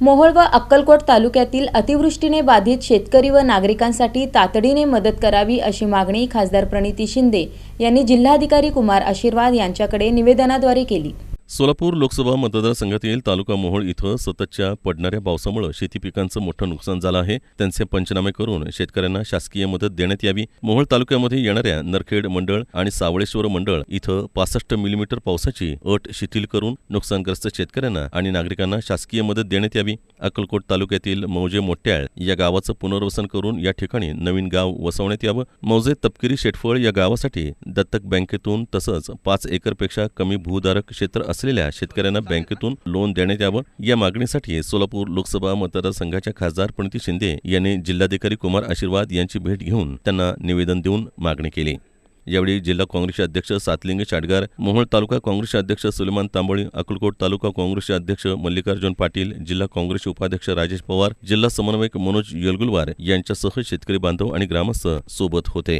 मोहोळ व अक्कलकोट तालुक्यातील अतिवृष्टीने बाधित शेतकरी व नागरिकांसाठी तातडीने मदत करावी अशी मागणी खासदार प्रणिती शिंदे यांनी जिल्हाधिकारी कुमार आशीर्वाद यांच्याकडे निवेदनाद्वारे केली. सोलापूर लोकसभा मतदारसंघातील तालुका मोहोळ इथं सततच्या पडणाऱ्या पावसामुळे शेती पिकांचं मोठं नुकसान झालं आहे. त्यांचे पंचनामे करून शेतकऱ्यांना शासकीय मदत देण्यात यावी. मोहोळ तालुक्यामध्ये येणाऱ्या नरखेड मंडळ आणि सावळेश्वर मंडळ इथं पासष्ट मिलीमीटर पावसाची अट शिथिल करून नुकसानग्रस्त शेतकऱ्यांना आणि नागरिकांना शासकीय मदत देण्यात यावी. अक्कलकोट तालुक्यातील मौजे मोट्याळ या गावाचं पुनर्वसन करून या ठिकाणी नवीन गाव वसवण्यात यावं. मौजे तपकिरी शेटफळ या गावासाठी दत्तक बँकेतून तसंच पाच एकरपेक्षा कमी भूधारक क्षेत्र असलेल्या शेतकऱ्यांना बँकेतून लोन देण्यात यावं. या मागणीसाठी सोलापूर लोकसभा मतदारसंघाच्या खासदार प्रणिती शिंदे यांनी जिल्हाधिकारी कुमार आशीर्वाद यांची भेट घेऊन त्यांना निवेदन देऊन मागणी केली. यावेळी जिल्हा काँग्रेसचे अध्यक्ष सातलिंग चाडगार मोहोळ तालुका काँग्रेसचे अध्यक्ष सुलेमान तांबोळी अक्कलकोट तालुका काँग्रेसचे अध्यक्ष मल्लिकार्जुन पाटील जिल्हा काँग्रेसचे उपाध्यक्ष राजेश पवार जिल्हा समन्वयक मनोज येलगुलवार यांच्यासह शेतकरी बांधव आणि ग्रामस्थ सोबत होते.